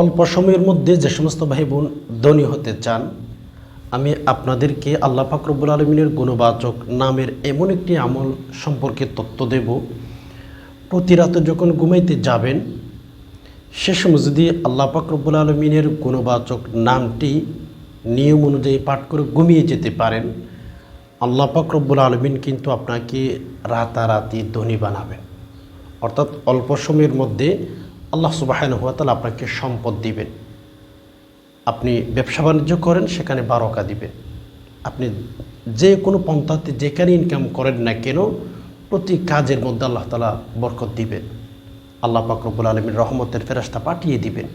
অল্প সময়ের মধ্যে যে সমস্ত ভাই বোন ধনী হতে চান, আমি আপনাদেরকে আল্লাহ ফাকরবুল আলমিনের গুণবাচক নামের এমন একটি আমল সম্পর্কে তথ্য দেব। প্রতি রাতে যখন ঘুমাইতে যাবেন, সে সময় যদি আল্লাহ ফাকরবুল আলমিনের গুণবাচক নামটি নিয়ম অনুযায়ী পাঠ করে ঘুমিয়ে যেতে পারেন, আল্লাহ ফাকরবুল আলমিন কিন্তু আপনাকে রাতারাতি ধনী বানাবেন। অর্থাৎ অল্প সময়ের মধ্যে আল্লাহ সুবাহান হুয়াতাল আপনাকে সম্পদ দিবেন। আপনি ব্যবসা বাণিজ্য করেন, সেখানে বারকা দিবেন। আপনি যে কোনো পন্থাতে যেখানে ইনকাম করেন না কেন, প্রতি কাজের মধ্যে আল্লাহ তালা বরকত দিবেন। আল্লাহ পাকরবুল আলমীর রহমতের ফেরাস্তা পাঠিয়ে দিবেন,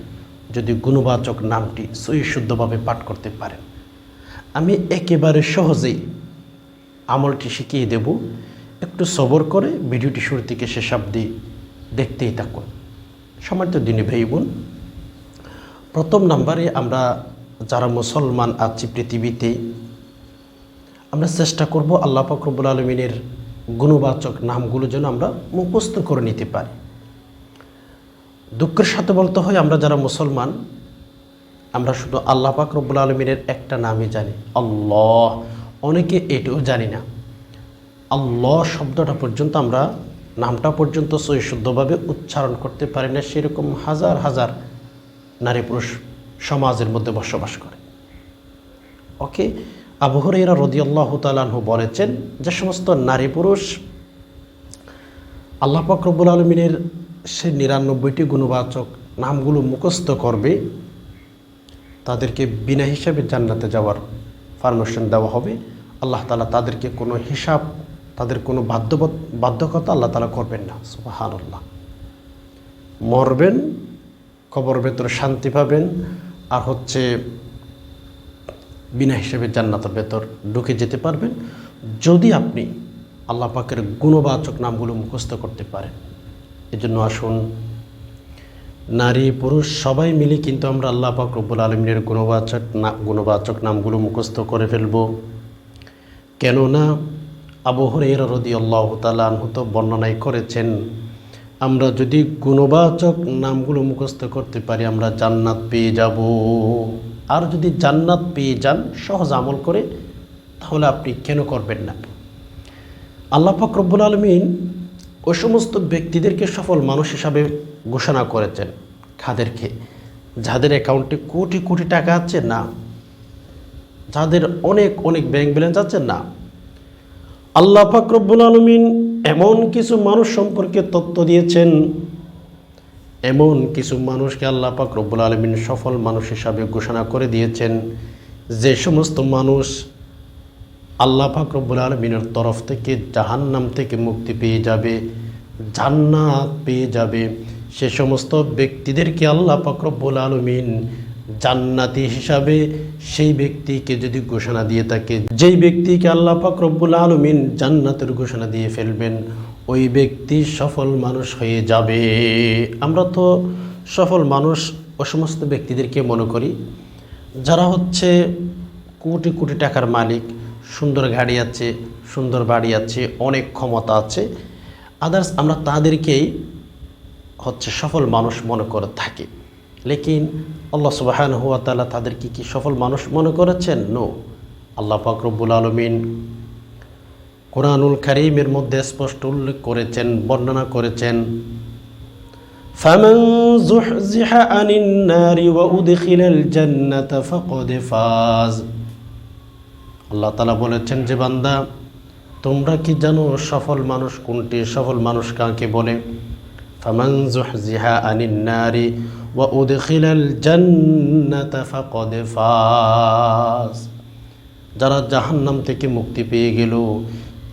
যদি গুণবাচক নামটি সই শুদ্ধভাবে পাঠ করতে পারেন। আমি একেবারে সহজেই আমলটি শিখিয়ে দেব। একটু সবর করে ভিডিওটি শুরু থেকে শেষ দেখতেই থাকুন। সমাজ দিনী ভাই বোন, প্রথম নাম্বারে আমরা যারা মুসলমান আছি পৃথিবীতে, আমরা চেষ্টা করব আল্লাহ ফকরবুল আলমিনের গুণবাচক নামগুলো যেন আমরা মুখস্থ করে নিতে পারি। দুঃখের সাথে বলতে হয়, আমরা যারা মুসলমান, আমরা শুধু আল্লাহ পাক রব্বুল আলমিনের একটা নামই জানি, আল্লাহ। অনেকে এটাও জানি না। আল্লাহ শব্দটা পর্যন্ত আমরা নামটা পর্যন্ত সই শুদ্ধভাবে উচ্চারণ করতে পারে না, সেরকম হাজার হাজার নারী পুরুষ সমাজের মধ্যে বসবাস করে। ওকে? আবহরেরা রদিয়াল্লাহ তালাহু বলেছেন যে সমস্ত নারী পুরুষ আল্লাহ পাক রব্বুল আলমিনের সে নিরানব্বইটি গুণবাচক নামগুলো মুখস্থ করবে, তাদেরকে বিনা হিসাবে জান্নাতে যাওয়ার পারমিশন দেওয়া হবে। আল্লাহ তালা তাদেরকে কোনো হিসাব তাদের কোনো বাধ্য বাধ্যকতা আল্লাহ তালা করবেন না সুবাহান আল্লাহ মরবেন, কবর ভেতরে শান্তি পাবেন, আর হচ্ছে বিনা হিসেবে জান্নাতের ভেতর ঢুকে যেতে পারবেন, যদি আপনি আল্লাহ পাকের গুণবাচক নামগুলো মুখস্থ করতে পারেন। এজন্য আসুন, নারী, পুরুষ, সবাই মিলে কিন্তু আমরা আল্লাহ পাক রব্বুল আলমিনের গুণবাচক না, গুণবাচক নামগুলো মুখস্থ করে ফেলব। কেননা আবহরের রদি আল্লাহ তালাহ তো বর্ণনাই করেছেন, আমরা যদি গুণবাচক নামগুলো মুখস্থ করতে পারি, আমরা জান্নাত পেয়ে যাব। আর যদি জান্নাত পেয়ে যান, সহজ আমল করে, তাহলে আপনি কেন করবেন না? আল্লাহ পাক রব্বুল আলমিন ওই সমস্ত ব্যক্তিদেরকে সফল মানুষ হিসাবে ঘোষণা করেছেন। খাদেরকে যাদের অ্যাকাউন্টে কোটি কোটি টাকা আছে না, যাদের অনেক অনেক ব্যাংক ব্যালেন্স আছে না আল্লাহ ফাকরবুল আলমিন এমন কিছু মানুষ সম্পর্কে তথ্য দিয়েছেন। এমন কিছু মানুষকে আল্লাহ পাক রব্বুল আলমিন সফল মানুষ হিসাবে ঘোষণা করে দিয়েছেন। যে সমস্ত মানুষ আল্লাহ পাক রব্বুল আলমিনের তরফ থেকে জাহান্নাম থেকে মুক্তি পেয়ে যাবে, জান্নাত পেয়ে যাবে, সে সমস্ত ব্যক্তিদেরকে আল্লাহ পাক রব্বুল আলমিন জান্নাতি হিসাবে সেই ব্যক্তিকে যদি ঘোষণা দিয়ে থাকে, যেই ব্যক্তিকে আল্লাহ পাক রব্বুল আলমিন জান্নাতের ঘোষণা দিয়ে ফেলবেন, ওই ব্যক্তি সফল মানুষ হয়ে যাবে। আমরা তো সফল মানুষ ও সমস্ত ব্যক্তিদেরকে মনে করি, যারা হচ্ছে কোটি কোটি টাকার মালিক, সুন্দর গাড়ি আছে, সুন্দর বাড়ি আছে, অনেক ক্ষমতা আছে আদার্স আমরা তাদেরকেই হচ্ছে সফল মানুষ মনে করে থাকি। লেকিন আল্লাহ সুবাহান হুয়া তালা তাদেরকে কি সফল মানুষ মনে করেছেন নো আল্লাহ পাকরবুল আলমিন কোরআনুল করিমের মধ্যে স্পষ্ট উল্লেখ করেছেন বর্ণনা করেছেন فمن زحزح عن النار وأدخل الجنة فقد فاز আল্লাহ তালা বলেছেন যে বান্দা তোমরা কি জানো সফল মানুষ কোনটি সফল মানুষ কাকে বলে ফামান জুহজিহা আনিন নারি উদখিলাল জান্নাতা ফাকাদ ফাজ যারা জাহান্নাম থেকে মুক্তি পেয়ে গেল,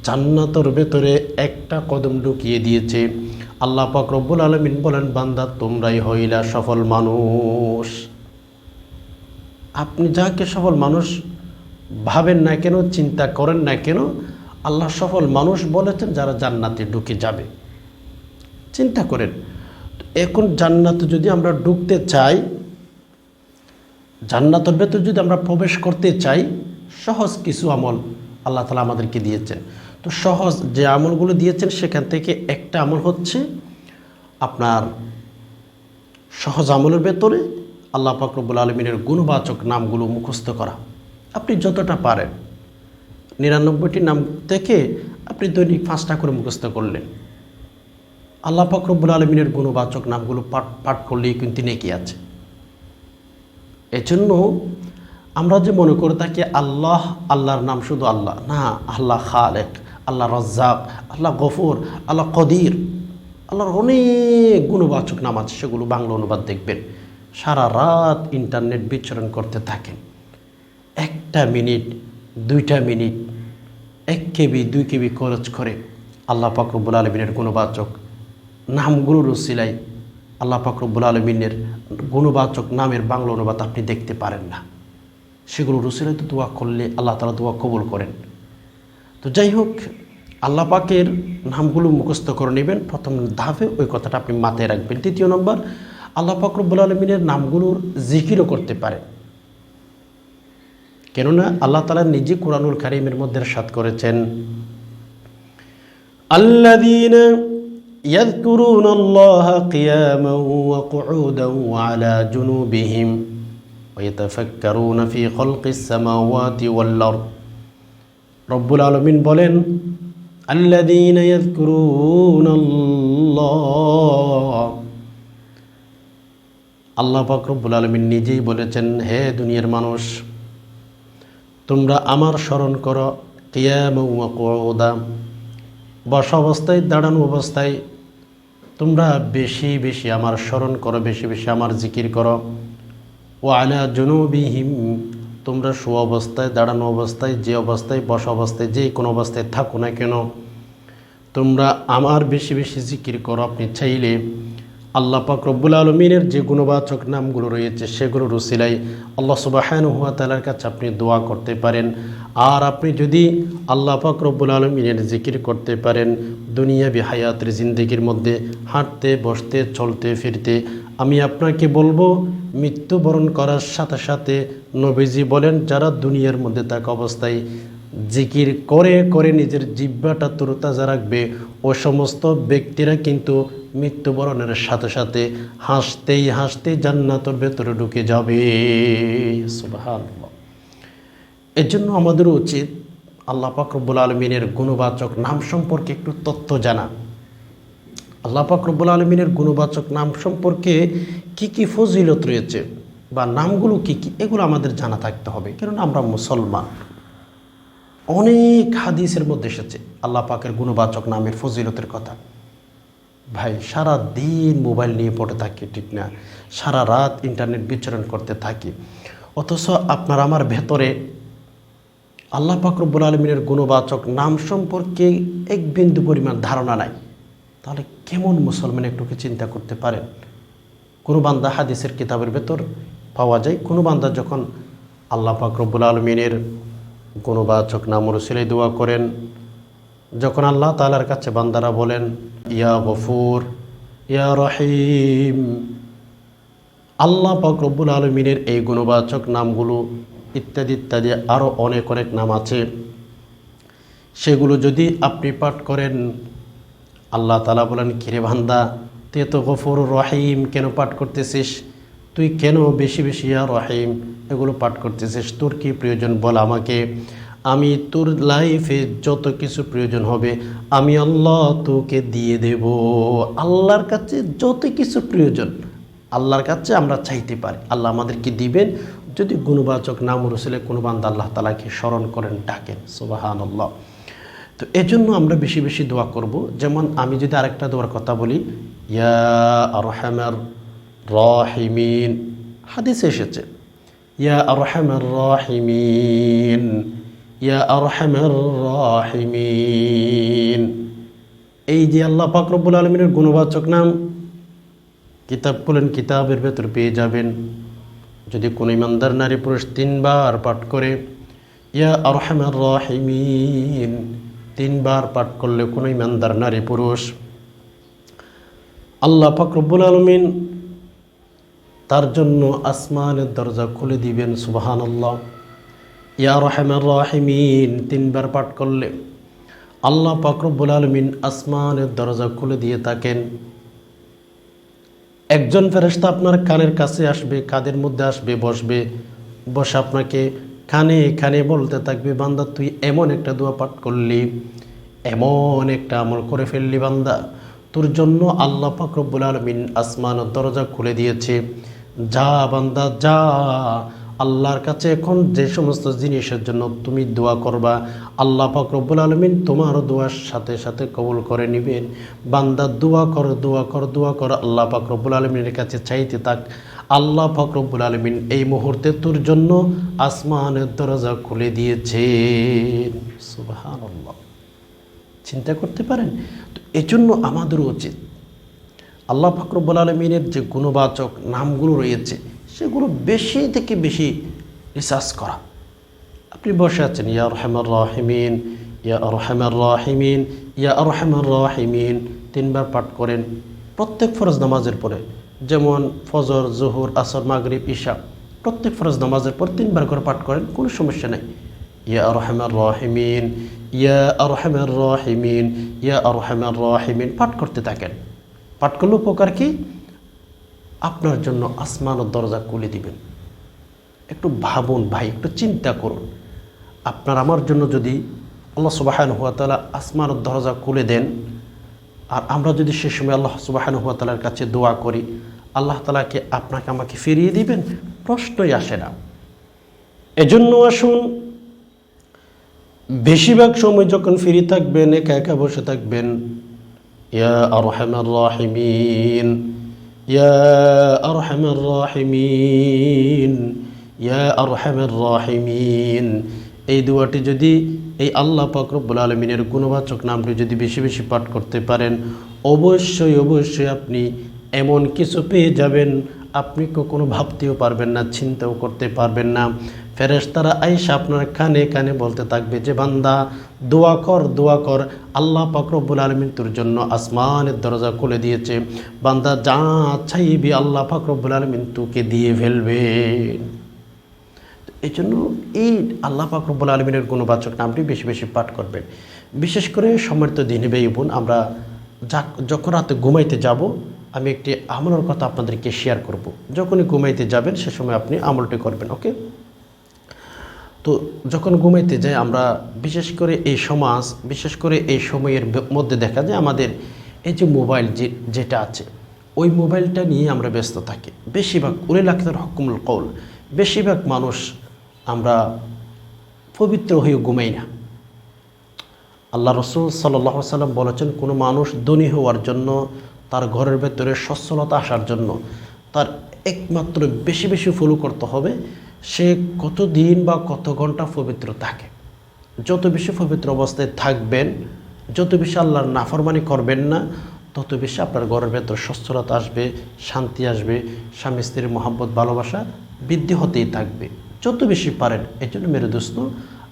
জান্নাতর ভেতরে একটা কদম ঢুকিয়ে দিয়েছে। আল্লাহ পাক রব্বুল আলমিন বলেন, বান্দা, তোমরাই হইলা সফল মানুষ। আপনি যাকে সফল মানুষ ভাবেন না কেন, চিন্তা করেন না কেন, আল্লাহ সফল মানুষ বলেছেন, যারা জান্নাতে ঢুকে যাবে। চিন্তা করেন। এখন জান্নাতে যদি আমরা ঢুকতে চাই, জান্নাতের ভেতর যদি আমরা প্রবেশ করতে চাই, সহজ কিছু আমল আল্লাহ তালা আমাদেরকে দিয়েছেন। তো সহজ যে আমলগুলো দিয়েছেন, সেখান থেকে একটা আমল হচ্ছে আপনার সহজ আমলের ভেতরে আল্লাহ পাকরবুল আলমিনের গুণবাচক নামগুলো মুখস্থ করা। আপনি যতটা পারেন। নিরানব্বইটি নাম থেকে আপনি দৈনিক পাঁচটা করে মুখস্থ করলেন। আল্লাহ পাকরবুল আলমিনের গুণবাচক নামগুলো পাঠ পাঠ করলেই কিন্তু নেকি আছে। এজন্য আমরা যে মনে করে থাকি, আল্লাহ, আল্লাহর নাম শুধু আল্লাহ, না, আল্লাহ খালেক, আল্লাহ রজ্জাক, আল্লাহ গফুর, আল্লাহ কদির, আল্লাহর অনেক গুণবাচক নাম আছে, সেগুলো বাংলা অনুবাদ দেখবেন। সারা রাত ইন্টারনেট বিচরণ করতে থাকেন। একটা মিনিট, দুইটা মিনিট, এক কেবি, দুই কেবি খরচ করে আল্লাহ পাকরবুল আলমিনের গুণবাচক নামগুলোর রসিলাই আল্লাহ ফাকরবুল আলমিনের গুণবাচক নামের বাংলা অনুবাদ আপনি দেখতে পারেন না। সেগুলো রসিলাই তো দোয়া করলে আল্লাহ তালা দোয়া কবুল করেন। তো যাই হোক, আল্লাহ পাকের নামগুলো মুখস্থ করে নেবেন। প্রথম ধাপে ওই কথাটা আপনি মাথায় রাখবেন। তৃতীয় নম্বর, আল্লাহ ফাকরবুল আলমিনের নামগুলোর জিকিরও করতে পারে কেননা আল্লাহ তালা নিজে কোরআনুল কারিমের মধ্যে সাত করেছেন আল্লাদিনা يذكرون الله قياما وقعودا وعلى جنوبهم ويتفكرون في خلق السماوات والأرض رب العالمين বলেন الذين يذكرون الله আল্লাহ পাক রব্বুল আলমিন নিজেই বলেছেন হে দুনিয়ার মানুষ তোমরা আমার স্মরণ করো কিয়ামা বসা অবস্থায় দাঁড়ানো অবস্থায় তোমরা বেশি বেশি আমার স্মরণ করো, বেশি বেশি আমার জিকির করো। ও আলা জনবিহীন তোমরা শু অবস্থায়, দাঁড়ানো অবস্থায়, যে অবস্থায়, বসা অবস্থায়, যে কোনো অবস্থায় থাকো না কেন, তোমরা আমার বেশি বেশি জিকির করো। আপনি চাইলে আল্লাহ পাক রব্বুল আলমিনের যে গুণবাচক নামগুলো রয়েছে সেগুলো রুসিলাই আল্লাহ সুবাহান হুয়া তালার কাছে আপনি দোয়া করতে পারেন। আর আপনি যদি আল্লাহ পাক রব্বুল আলমিনের জিকির করতে পারেন দুনিয়া হায়াতের জিন্দগির মধ্যে হাঁটতে, বসতে, চলতে, ফিরতে, আমি আপনাকে বলব, মৃত্যুবরণ করার সাথে সাথে নবীজি বলেন, যারা দুনিয়ার মধ্যে থাকা অবস্থায় জিকির করে করে নিজের জিব্বাটা তরুতাজা রাখবে, ও সমস্ত ব্যক্তিরা কিন্তু মৃত্যুবরণের সাথে সাথে হাসতেই হাসতেই জান্নাতর ভেতরে ঢুকে যাবে। এর জন্য আমাদের উচিত আল্লাহ পাকরবুল আলমিনের গুণবাচক নাম সম্পর্কে একটু তথ্য জানা। আল্লাহ পাকরবুল আলমিনের গুণবাচক নাম সম্পর্কে কি কি ফজিলত রয়েছে বা নামগুলো কি কি, এগুলো আমাদের জানা থাকতে হবে। কেননা আমরা মুসলমান। অনেক হাদিসের মধ্যে এসেছে আল্লাহ পাকের গুণবাচক নামের ফজিলতের কথা। ভাই, সারা দিন মোবাইল নিয়ে পড়ে থাকি, ঠিক না? সারা রাত ইন্টারনেট বিচরণ করতে থাকি। অথচ আপনার আমার ভেতরে আল্লাহ পাকরবুল আলমিনের গুণবাচক নাম সম্পর্কে এক বিন্দু পরিমাণ ধারণা নাই। তাহলে কেমন মুসলমান একটুকে চিন্তা করতে পারেন? কোনো বান্দা হাদিসের কিতাবের ভেতর পাওয়া যায়, কোনো বান্দা যখন আল্লাহ পাকরবুল আলমিনের গুণবাচক নাম রসিলাই দোয়া করেন যখন আল্লাহ তালার কাছে বান্দারা বলেন, ইয়া গফুর, ইয়া রহিম। আল্লাহ রব্বুল আলমিনের এই গুণবাচক নামগুলো ইত্যাদি ইত্যাদি আরও অনেক অনেক নাম আছে। সেগুলো যদি আপনি পাঠ করেন, আল্লাহ তালা বলেন, কিরে বান্দা, তুই তো গফুর, রহিম কেন পাঠ করতেছিস? তুই কেন বেশি বেশি ইয়া রহিম এগুলো পাঠ করতেছিস? তোর কি প্রয়োজন? বল আমাকে। আমি তোর লাইফে যত কিছু প্রয়োজন হবে, আমি আল্লাহ তোকে দিয়ে দেব। আল্লাহর কাছে যত কিছু প্রয়োজন, আল্লাহর কাছে আমরা চাইতে পারি। আল্লাহ আমাদেরকে দিবেন। যদি গুণবাচক নাম রসিলে কোনো বান্দা আল্লাহ তালাকে স্মরণ করেন, ডাকেন। সুবাহান আল্লাহ তো এজন্য আমরা বেশি বেশি দোয়া করব। যেমন আমি যদি আরেকটা দোয়ার কথা বলি, ইয়া আরহামার রাহিমিন। হাদিসে এসেছে, ইয়া আরহামার রাহিমিন। ইয়া এই যে আল্লাহ পাক রব্বুল আলমিনের গুণবাচক নাম, কিতাব বলেন কিতাবের ভেতর পেয়ে যাবেন। যদি কোনো ইমানদার নারী পুরুষ তিনবার পাঠ করে, ইয়া আরহামার রাহিমিন, তিনবার পাঠ করলে কোনো ইমানদার নারী পুরুষ, আল্লাহ ফাকরবুল আলমিন তার জন্য আসমানের দরজা খুলে দিবেন সুবাহান আল্লাহ ইয়া রহমান রাহিমিন, তিনবার পাঠ করলে আল্লাহ ফাকরবুল আলমিন আসমানের দরজা খুলে দিয়ে থাকেন। একজন ফেরেশতা আপনার কানের কাছে আসবে, কাদের মধ্যে আসবে, বসবে। বসে আপনাকে কানে কানে বলতে থাকবে, বান্দা, তুই এমন একটা দোয়া পাঠ করলি, এমন একটা আমল করে ফেললি বান্দা। তোর জন্য আল্লাহ পাক রব্বুল আলমিন আসমান দরজা খুলে দিয়েছে। যা বান্দা, যা। আল্লাহর কাছে এখন যে সমস্ত জিনিসের জন্য তুমি দোয়া করবা, আল্লাহ রব্বুল আলমিন তোমারও দোয়ার সাথে সাথে কবুল করে নেবেন। বান্দা দোয়া কর দোয়া কর দোয়া কর, আল্লাহ রব্বুল আলমিনের কাছে চাইতে থাক। আল্লাহ রব্বুল আলমিন এই মুহূর্তে তোর জন্য আসমানের দরজা খুলে আল্লাহ চিন্তা করতে পারেন? তো এজন্য আমাদেরও উচিত। আল্লাহ ফাকরবুল আলমিনের যে গুণবাচক নামগুলো রয়েছে সেগুলো বেশি থেকে বেশি রিসার্চ করা। আপনি বসে আছেন, ইয়া রহমান রাহিমিন, ইয়া রহমান রাহিমিন, ইয়া রহমান রাহিমিন। তিনবার পাঠ করেন প্রত্যেক ফরজ নামাজের পরে। যেমন ফজর, জহুর, আসর, মাগরিব, ঈশা, প্রত্যেক ফরজ নামাজের পর তিনবার করে পাঠ করেন, কোনো সমস্যা নেই। ইয়া রহমান রাহিমিন, ইয়া রহমান রাহিমিন, ইয়া রহমান রাহিমিন। পাঠ করতে থাকেন। পাঠ করলে উপকার কি? আপনার জন্য আসমান ও দরজা খুলে দিবেন। একটু ভাবুন ভাই, একটু চিন্তা করুন। আপনার আমার জন্য যদি আল্লাহ সুবাহান হুয়া তালা আসমান ও দরজা খুলে দেন, আর আমরা যদি সে সময় আল্লাহ সুবাহান হুয়া তালার কাছে দোয়া করি, আল্লাহ তালাকে আপনাকে আমাকে ফিরিয়ে দিবেন? প্রশ্নই আসে না। এজন্য আসুন, বেশিরভাগ সময় যখন ফ্রি থাকবেন, একা একা বসে থাকবেন, ইয়া আরহামার রাহিমিন ইয়া أرحم الراحمين ইয়া أرحم الراحمين. এই দুয়াটি যদি এই আল্লাহ পাক আলমিনের গুণবাচক নামটি যদি বেশি বেশি পাঠ করতে পারেন, অবশ্যই অবশ্যই আপনি এমন কিছু পেয়ে যাবেন, আপনি কখনো ভাবতেও পারবেন না, চিন্তাও করতে পারবেন না। ফেরেশতারা আইসা আপনার কানে কানে বলতে থাকবে যে, বান্দা, দোয়া কর দোয়া কর। আল্লাহ পাকরব্বুল আলমিন তোর জন্য আসমানের দরজা খুলে দিয়েছে। বান্দা, যা চাইবি আল্লাহ পাকরব্বুল আলমিন তোকে দিয়ে ফেলবে। এই জন্য এই আল্লাহ পাকরব্বুল আলমিনের গুণবাচক নামটি বেশি বেশি পাঠ করবেন। বিশেষ করে সমর্থ দিনে বেই বোন, আমরা যা, যখন রাতে ঘুমাইতে যাব, আমি একটি আমলের কথা আপনাদেরকে শেয়ার করব। যখনই ঘুমাইতে যাবেন, সে সময় আপনি আমলটি করবেন ওকে তো যখন ঘুমাইতে যাই, আমরা বিশেষ করে এই সমাজ, বিশেষ করে এই সময়ের মধ্যে দেখা যায় আমাদের এই যে মোবাইল যে, যেটা আছে, ওই মোবাইলটা নিয়ে আমরা ব্যস্ত থাকি। বেশিরভাগ উলে লাখতার হকুমুল কৌল বেশিরভাগ মানুষ আমরা পবিত্র হয়ে ঘুমাই না। আল্লাহ রসুল সাল্লাহ সাল্লাম বলেছেন, কোনো মানুষ ধনী হওয়ার জন্য, তার ঘরের ভেতরে সচ্ছলতা আসার জন্য, তার একমাত্র বেশি বেশি ফলো করতে হবে সে কত দিন বা কত ঘণ্টা পবিত্র থাকে? যত বেশি পবিত্র অবস্থায় থাকবেন, যত বেশি আল্লাহর নাফরমানি করবেন না, তত বেশি আপনার ঘরের ভেতর সচ্ছলতা আসবে, শান্তি আসবে, স্বামী স্ত্রীর মহাব্বত, ভালোবাসা বৃদ্ধি হতেই থাকবে। যত বেশি পারেন এই জন্য মেরে দোস্ত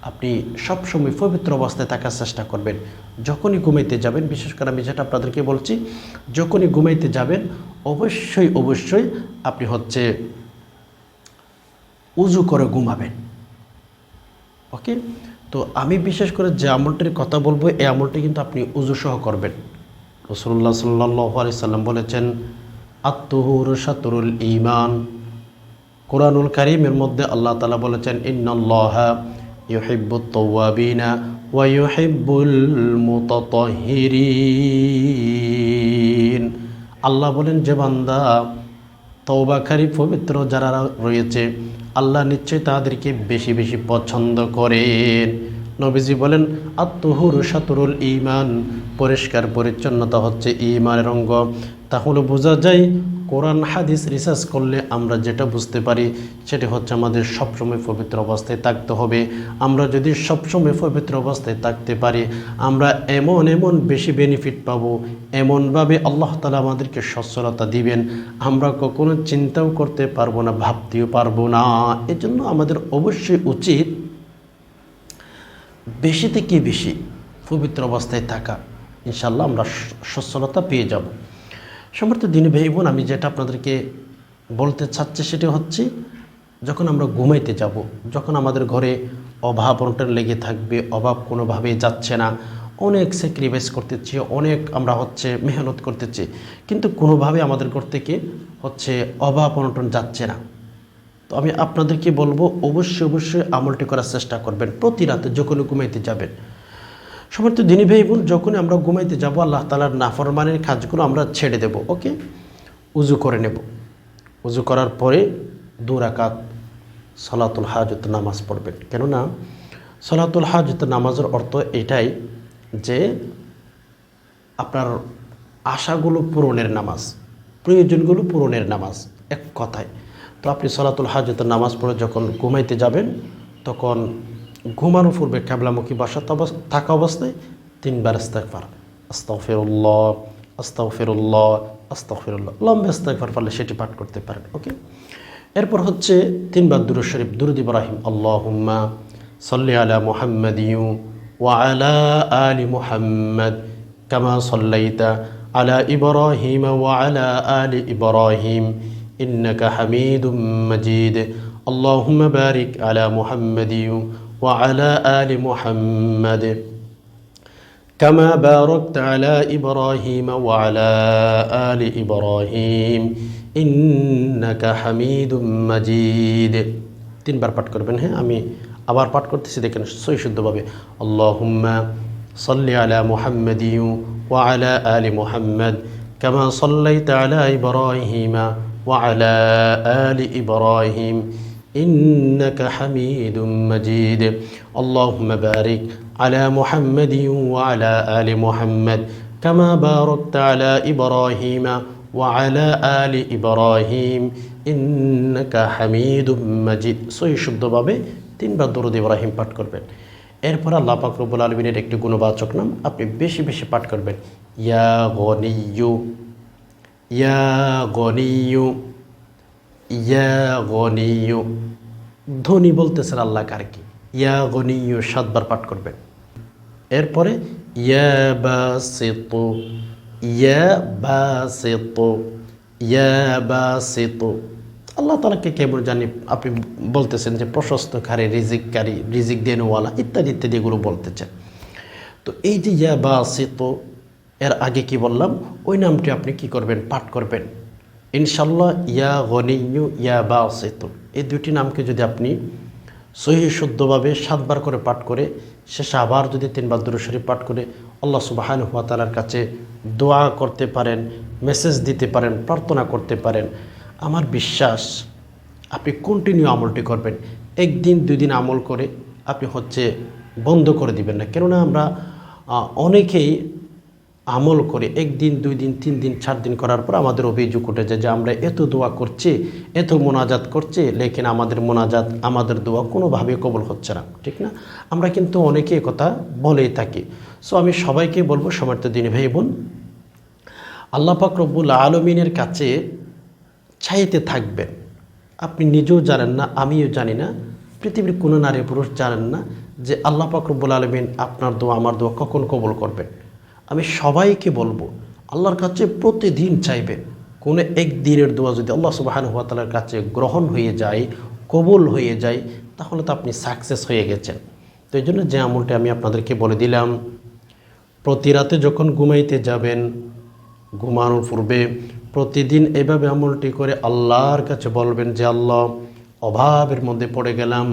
আপনি সবসময় পবিত্র অবস্থায় থাকার চেষ্টা করবেন। যখনই ঘুমাইতে যাবেন, বিশেষ করে আমি যেটা আপনাদেরকে বলছি, যখনই ঘুমাইতে যাবেন, অবশ্যই অবশ্যই আপনি হচ্ছে উজু করে ঘুমাবেন। ওকে? তো আমি বিশেষ করে যে আমলটির কথা বলব, এই আমলটি কিন্তু আপনি উজু সহ করবেন। রসুল্লাহ সাল্লাহ আলি সাল্লাম বলেছেন আত্মহুর সাতরুল ইমান কোরআনুল কারিমের মধ্যে আল্লাহ তালা বলেছেন মুতাতাহহিরিন আল্লাহ বলেন, যে বান্দা তওবাকারী পবিত্র যারা রয়েছে আল্লাহ নিশ্চয়ই তাদেরকে বেশি বেশি পছন্দ করেন। নবীজি বলেন আত্মহুর সাতুরুল ইমান পরিষ্কার পরিচ্ছন্নতা হচ্ছে ইমানের অঙ্গ। তাহলে বোঝা যায় কোরআন হাদিস রিসার্চ করলে আমরা যেটা বুঝতে পারি, সেটা হচ্ছে আমাদের সবসময় পবিত্র অবস্থায় থাকতে হবে। আমরা যদি সবসময় পবিত্র অবস্থায় থাকতে পারি, আমরা এমন এমন বেশি বেনিফিট পাবো, এমনভাবে আল্লাহ তালা আমাদেরকে সচ্ছলতা দিবেন। আমরা কখনো চিন্তাও করতে পারব না, ভাবতেও পারব না। এজন্য আমাদের অবশ্যই উচিত বেশি থেকে বেশি? পবিত্র অবস্থায় থাকা। ইনশাল্লাহ আমরা সচ্ছলতা পেয়ে যাব। সমর্থ দিনী ভাই বোন, আমি যেটা আপনাদেরকে বলতে চাচ্ছি সেটা হচ্ছে, যখন আমরা ঘুমাইতে যাব, যখন আমাদের ঘরে অভাব অনটন লেগে থাকবে, অভাব কোনোভাবে যাচ্ছে না, অনেক স্যাক্রিফাইস করতেছি, অনেক আমরা হচ্ছে মেহনত করতেছি, কিন্তু কোনোভাবে আমাদের ঘর থেকে হচ্ছে অভাব অনটন যাচ্ছে না। তো আমি আপনাদেরকে বলব, অবশ্যই অবশ্যই আমলটি করার চেষ্টা করবেন, প্রতি রাতে যখন ঘুমাইতে যাবেন। সমর্থ দিনী ভাই বোন, যখনই আমরা ঘুমাইতে যাব, আল্লাহ তালার নাফরমানের কাজগুলো আমরা ছেড়ে দেব, ওকে? উজু করে নেব। উজু করার পরে দু রাকাত সলাতুল হাজত নামাজ পড়বেন। কেননা সলাতুল হাজত নামাজের অর্থ এটাই যে আপনার আশাগুলো পূরণের নামাজ, প্রয়োজনগুলো পূরণের নামাজ, এক কথায়। তো আপনি সলাতুল হাজতের নামাজ পড়ে যখন ঘুমাইতে যাবেন, তখন ঘুমানো পূর্বে ক্যাবলামুখী বাসা থাকা অবস্থায় তিনবার ইস্তেকফার আস্তাগফিরুল্লাহ আস্তাগফিরুল্লাহ আস্তাগফিরুল্লাহ লম্বা ইস্তেকফার পারলে সেটি পাঠ করতে পারেন ওকে এরপর হচ্ছে তিনবার দুরু শরীফ দুরুদ ইব্রাহিম আল্লাহুম্মা সাল্লি আলা মুহাম্মাদ ওয়া আলা আলি মুহাম্মাদ কামা সাল্লাইতা আলা ইব্রাহিম ওয়া আলা আলি ইব্রাহিম ইন্নাকা হামিদুম মাজিদ اللهم بارك على محمد وعلى آل محمد كما باركت على إبراهيم وعلى آل إبراهيم إنك حميد مجيد তিনবার পাঠ করবেন হ্যাঁ আমি আবার পাঠ করতেছি দেখেন সই শুদ্ধভাবে আল্লাহুম্মা সাল্লি আলা মুহাম্মাদি ওয়া আলা আলি মুহাম্মাদ কামা সাল্লাইতা আলা ইব্রাহিমা ওয়া আলা আলি ইব্রাহিম إنك حميد مجيد اللهم بارك على محمد وعلى آل محمد كما باركت على إبراهيم وعلى آل إبراهيم إنك حميد مجيد সই শুদ্ধভাবে তিনবার দরুদ ইব্রাহিম পাঠ করবেন এরপর আল্লাহ পাক রব্বুল আলমিনের একটি গুণবাচক নাম আপনি বেশি বেশি পাঠ করবেন ইয়া গনিয়ু ইয়া গনিয়ু ইয়া গনিয়ু। ধনী বলতেছেন আল্লাহ কার কি। ইয়া গনিয়ু সাতবার পাঠ করবেন। এরপরে ইয়া বাসিতু। ইয়া বাসিতু। ইয়া বাসিতু। আল্লাহ তালাকে কেবল জানি আপনি বলতেছেন যে প্রশস্তকারী রিজিককারী রিজিক দেনওয়ালা ইত্যাদি ইত্যাদি এগুলো বলতেছেন। তো এই যে ইয়া বাসিতু এর আগে কি বললাম? ওই নামটি আপনি কি করবেন? পাঠ করবেন। ইনশাল্লাহ ইয়া গনিয়ু ইয়া বা সেতু এই দুটি নামকে যদি আপনি সহি শুদ্ধভাবে সাতবার করে পাঠ করে, শেষে আবার যদি তিনবার দুরু শরীফ পাঠ করে আল্লাহ সুবাহান হুয়াতালার কাছে দোয়া করতে পারেন, মেসেজ দিতে পারেন, প্রার্থনা করতে পারেন, আমার বিশ্বাস আপনি কন্টিনিউ আমলটি করবেন। একদিন দুই দিন আমল করে আপনি হচ্ছে বন্ধ করে দিবেন না। কেননা আমরা অনেকেই আমল করে একদিন দুই দিন তিন দিন চার দিন করার পর আমাদের অভিযোগ উঠে যায় যে আমরা এত দোয়া করছি, এত মোনাজাত করছি, লেকিন আমাদের মোনাজাত, আমাদের দোয়া কোনোভাবে কবল হচ্ছে না। ঠিক না? আমরা কিন্তু অনেকে কথা বলেই থাকি। সো আমি সবাইকে বলব সমর্থ দিনী ভাই বোন, আল্লাহ পাক রব্বুল আলমিনের কাছে চাইতে থাকবেন। আপনি নিজেও জানেন না, আমিও জানি না, পৃথিবীর কোনো নারী পুরুষ জানেন না যে আল্লাহ পাক আলমিন আপনার দোয়া, আমার দোয়া কখন কবল করবেন। আমি সবাইকে বলব, আল্লাহর কাছে প্রতিদিন চাইবেন কোনো একদিনের দোয়া যদি আল্লাহ সুবাহান হুয়াতালার কাছে গ্রহণ হয়ে যায়, কবুল হয়ে যায়, তাহলে তো আপনি সাকসেস হয়ে গেছেন। তো এই জন্য যে আমলটি আমি আপনাদেরকে বলে দিলাম, প্রতি রাতে যখন ঘুমাইতে যাবেন, ঘুমানোর পূর্বে প্রতিদিন এভাবে আমলটি করে আল্লাহর কাছে বলবেন যে, আল্লাহ, অভাবের মধ্যে পড়ে গেলাম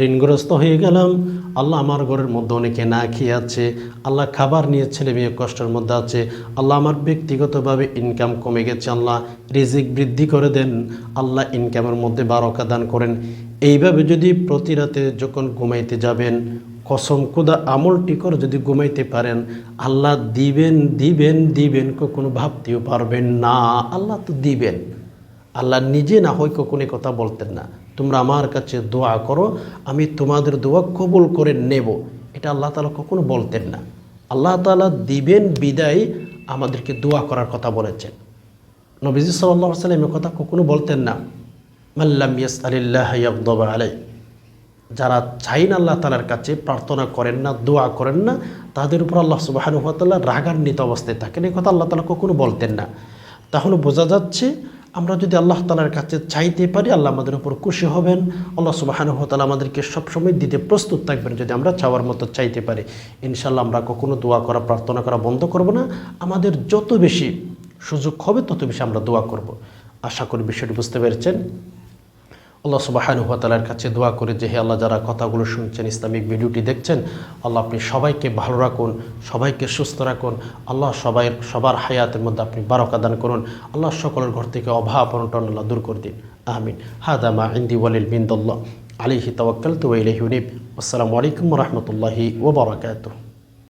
ঋণগ্রস্ত হয়ে গেলাম। আল্লাহ আমার ঘরের মধ্যে অনেকে না খেয়ে আছে। আল্লাহ খাবার নিয়ে ছেলে মেয়ে কষ্টের মধ্যে আছে। আল্লাহ আমার ব্যক্তিগতভাবে ইনকাম কমে গেছে। আল্লাহ রিজিক বৃদ্ধি করে দেন। আল্লাহ ইনকামের মধ্যে বারকা দান করেন। এইভাবে যদি প্রতি রাতে যখন ঘুমাইতে যাবেন, কসম কুদা আমলটি করে যদি ঘুমাইতে পারেন, আল্লাহ দিবেন দিবেন দিবেন, কখনো ভাবতেও পারবেন না। আল্লাহ তো দিবেন। আল্লাহ নিজে না হয় কখনো কথা বলতেন না। তোমরা আমার কাছে দোয়া করো, আমি তোমাদের দোয়া কবুল করে নেব। এটা আল্লাহ তালা কখনো বলতেন না। আল্লাহ তালা দিবেন বিদায় আমাদেরকে দোয়া করার কথা বলেছেন। নবীজি সাল্লাহ সাল্লাম এ কথা কখনো বলতেন না। মাল্লাম ইয়াস আলিল্লাহ ইয়াকদব আলাই যারা চাইন আল্লাহ তালার কাছে, প্রার্থনা করেন না, দোয়া করেন না, তাদের উপর আল্লাহ সুবাহানুভাতাল্লাহ রাগান্বিত অবস্থায় থাকেন। এই কথা আল্লাহ তালা কখনো বলতেন না। তাহলে বোঝা যাচ্ছে আমরা যদি আল্লাহ তালার কাছে চাইতে পারি, আল্লাহ আমাদের উপর খুশি হবেন। আল্লাহ সুবাহানুহ তালা আমাদেরকে সবসময় দিতে প্রস্তুত থাকবেন যদি আমরা চাওয়ার মতো চাইতে পারি। ইনশাল্লাহ আমরা কখনো দোয়া করা, প্রার্থনা করা বন্ধ করব না। আমাদের যত বেশি সুযোগ হবে, তত বেশি আমরা দোয়া করব। আশা করি বিষয়টি বুঝতে পেরেছেন। আল্লাহ সুবাহানুভাতালার কাছে দোয়া করে যে, হে আল্লাহ, যারা কথাগুলো শুনছেন, ইসলামিক ভিডিওটি দেখছেন, আল্লাহ আপনি সবাইকে ভালো রাখুন, সবাইকে সুস্থ রাখুন, আল্লাহ সবাই সবার হায়াতের মধ্যে আপনি বারকা দান করুন, আল্লাহ সকলের ঘর থেকে অভাব অনটন আল্লাহ দূর করে দিন, আমিন। হাদামা ইন্দি ওয়ালিল বিন্দুল্লাহ আলিহি তাওয়াক্কাল তু ইলাইহি আসসালামু আলাইকুম রহমতুল্লাহি ওবরাকাতুহ